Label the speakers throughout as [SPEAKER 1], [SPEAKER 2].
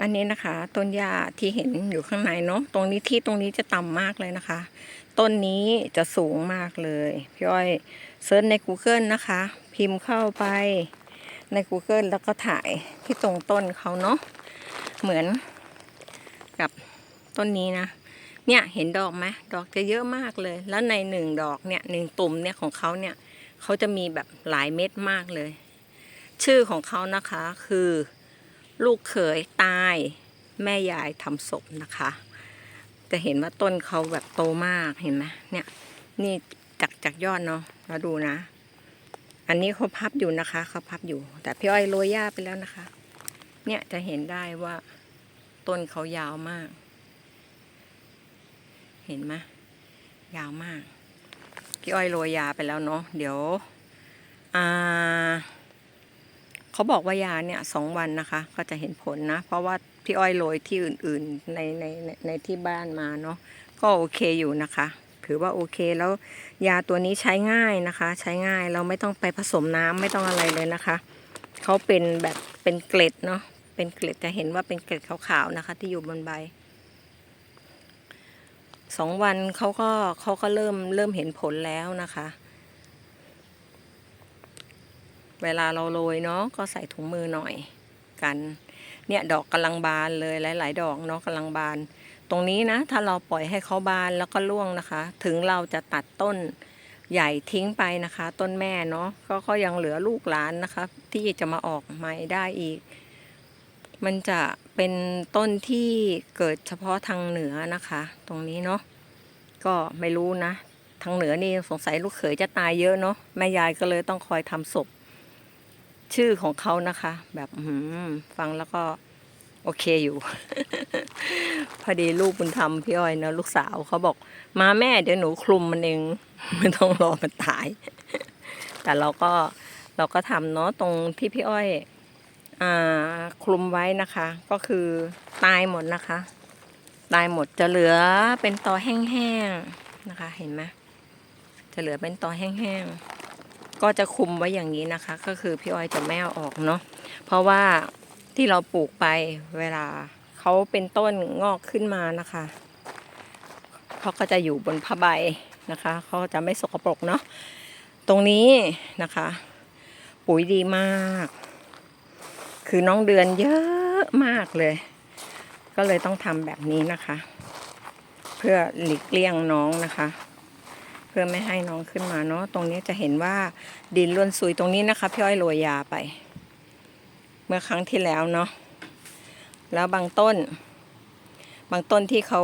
[SPEAKER 1] อันนี้นะคะ ต้นหญ้าที่เห็นอยู่ข้างในเนาะตรงนี้ที่ตรงนี้จะต่ำมากเลยนะคะ ต้นนี้จะสูงมากเลยพี่อ้อยเซิร์ชใน Google นะคะ พิมพ์เข้าไปใน Google แล้วก็ถ่ายที่ตรงต้นเขาเนาะเหมือนกับต้นนี้นะเนี่ยเห็นดอกไหมดอกจะเยอะมากเลย แล้วในหนึ่งดอกเนี่ยหนึ่งตุ่มเนี่ยของเขาเนี่ยเขาจะมีแบบหลายเม็ดมากเลย ชื่อของเขานะคะคือ ลูกเขยตาย แม่ยายทำศพนะคะ จะเห็นว่าต้นเขาแบบโตมากเห็นไหมเนี่ย นี่จากจากยอดเนาะเราดูนะ อันนี้เขาพับอยู่นะคะเขาพับอยู่ แต่พี่อ้อยโรยหญ้าไปแล้วนะคะ เนี่ยจะเห็นได้ว่าต้นเขายาวมาก เห็นไหมยาวมาก พี่อ้อยโรยยาไปแล้วเนาะเดี๋ยว อ่า เขาบอกว่ายาเนี่ยสองวันนะคะ ก็จะเห็นผลนะ เพราะว่าพี่อ้อยโรยที่อื่นๆในในในในที่บ้านมาเนาะก็โอเคอยู่นะคะ ถือว่าโอเคแล้วยาตัวนี้ใช้ง่ายนะคะ ใช้ง่ายเราไม่ต้องไปผสมน้ำไม่ต้องอะไรเลยนะคะเขาเป็นแบบเป็นเกล็ดเนาะเป็นเกล็ดจะเห็นว่าเป็นเกล็ดขาวๆนะคะ ที่อยู่บนใบสองวันเขาก็เขาก็เริ่มเริ่มเห็นผลแล้วนะคะ เวลาเราโรยเนาะก็ใส่ถุงมือหน่อยกัน เนี่ยดอกกำลังบานเลยหลาย ๆ ดอกเนาะกำลังบาน ตรงนี้นะ ถ้าเราปล่อยให้เขาบานแล้วก็ร่วงนะคะ ถึงเราจะตัดต้นใหญ่ทิ้งไปนะคะ ต้นแม่เนาะก็ก็ยังเหลือลูกหลานนะคะ ที่จะมาออกใหม่ได้อีก มันจะเป็นต้นที่เกิดเฉพาะทางเหนือนะคะ ตรงนี้เนาะก็ไม่รู้นะ ทางเหนือนี่สงสัยลูกเขยจะตายเยอะเนาะแม่ยายก็เลยต้องคอยทำศพ ชื่อของเขานะคะ แบบฟังแล้วก็โอเคอยู่ พอดีลูกบุญธรรมพี่อ้อยเนอะลูกสาวเขาบอก มาแม่เดี๋ยวหนูคลุมมันเองไม่ต้องรอมันตาย แต่เราก็เราก็ทำเนาะตรงที่พี่อ้อยอ่าคลุมไว้นะคะ ก็คือตายหมดนะคะ ตายหมดจะเหลือเป็นตอแห้งๆนะคะ เห็นไหมจะเหลือเป็นตอแห้งๆ ก็จะคุมไว้อย่างนี้นะคะ ก็คือพี่อ้อยจะไม่เอาออกเนาะเพราะว่าที่เราปลูกไปเวลาเขาเป็นต้นงอกขึ้นมานะคะเขาก็จะอยู่บนผ้าใบนะคะเขาจะไม่สกปรกเนาะตรงนี้นะคะ ปุ๋ยดีมาก คือน้องเดือนเยอะมากเลย ก็เลยต้องทำแบบนี้นะคะ เพื่อหลีกเลี่ยงน้องนะคะ พื่อไม่ให้น้องขึ้นมาเนาะตรงนี้จะเห็นว่าดินล้วนซุยตรงนี้นะคะพี่อ้อยโรยยาไป เมื่อครั้งที่แล้วเนาะแล้วบางต้น บางต้นที่เขา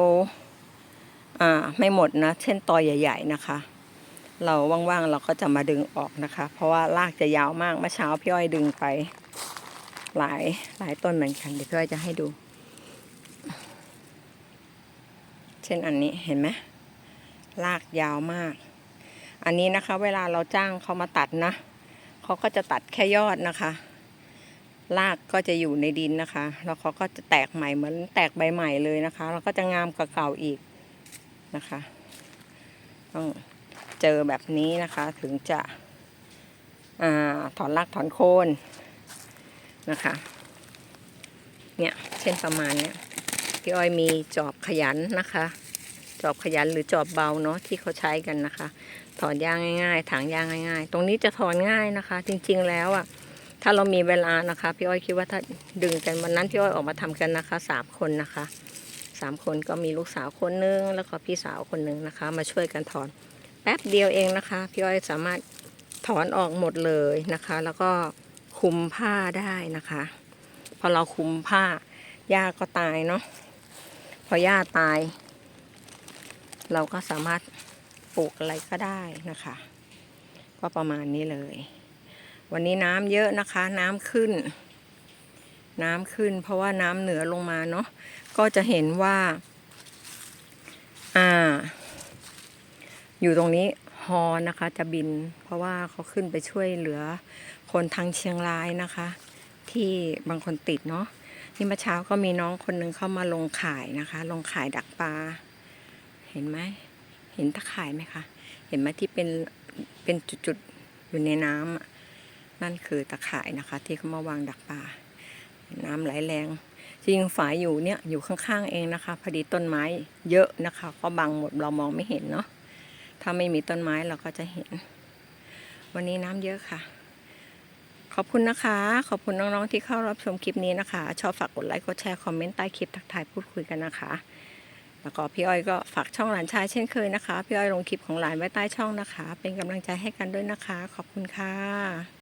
[SPEAKER 1] อ่าไม่หมดนะ เช่นตอใหญ่ ๆนะคะ เราว่างๆเราก็จะมาดึงออกนะคะ เพราะว่ารากจะยาวมากเมื่อเช้าพี่อ้อยดึงไป หลายหลายต้นเหมือนกันเดี๋ยวพี่อ้อยจะให้ดู เช่นอันนี้เห็นไหม ลากยาวมาก อันนี้นะคะ เวลาเราจ้างเขามาตัดนะเขาก็จะตัดแค่ยอดนะคะ รากก็จะอยู่ในดินนะคะ แล้วเขาก็จะแตกใหม่เหมือนแตกใบใหม่เลยนะคะ แล้วก็จะงามกว่าเก่าอีกนะคะต้องเจอแบบนี้นะคะถึงจะอถอนรากถอนโคนนะคะ เนี่ยเช่นประมาณเนี้ยพี่อ้อยมีจอบขยันนะคะ จอบขยันหรือจอบเบาเนาะที่เขาใช้กันนะคะ ถอนหญ้างง่าย ๆ ถางหญ้างง่าย ๆ ตรงนี้จะถอนง่ายนะคะ จริงๆแล้วอะถ้าเรามีเวลานะคะ พี่อ้อยคิดว่าถ้าดึงกันวันนั้นพี่อ้อยออกมาทำกันนะคะสามคนนะคะสามคนก็มีลูกสาวคนนึงแล้วก็พี่สาวคนนึงนะคะ มาช่วยกันถอนแป๊บเดียวเองนะคะ พี่อ้อยสามารถถอนออกหมดเลยนะคะ แล้วก็คุมผ้าได้นะคะ พอเราคุมผ้าหญ้าก็ตายเนาะพอหญ้าตาย เราก็สามารถปลูกอะไรก็ได้นะคะ ก็ประมาณนี้เลย วันนี้น้ำเยอะนะคะ น้ำขึ้น น้ำขึ้น เพราะว่าน้ำเหนือลงมาเนาะก็จะเห็นว่า อ่า อยู่ตรงนี้ฮอนะคะจะบิน เพราะว่าเขาขึ้นไปช่วยเหลือคนทางเชียงรายนะคะ ที่บางคนติดเนาะนี่เมื่อเช้าก็มีน้องคนหนึ่งเข้ามาลงข่ายนะคะ ลงข่ายดักปลา เห็นไหมเห็นตะข่ายไหมคะเห็นไหมที่เป็นเป็นจุดๆอยู่ในน้ำนั่นคือตะข่ายนะคะ ที่เขามาวางดักปลาน้ำไหลแรงจริงฝายอยู่เนี่ยอยู่ข้างๆเองนะคะพอดีต้นไม้เยอะนะคะ ก็บังหมดเรามองไม่เห็นเนาะถ้าไม่มีต้นไม้เราก็จะเห็น วันนี้น้ำเยอะค่ะ ขอบคุณนะคะ ขอบคุณน้องๆที่เข้ารับชมคลิปนี้นะคะ ชอบฝากกดไลค์กดแชร์คอมเมนต์ใต้คลิปทักทายพูดคุยกันนะคะ แล้วก็พี่อ้อยก็ฝากช่องหลานชายเช่นเคยนะคะ พี่อ้อยลงคลิปของหลานไว้ใต้ช่องนะคะ เป็นกำลังใจให้กันด้วยนะคะ ขอบคุณค่ะ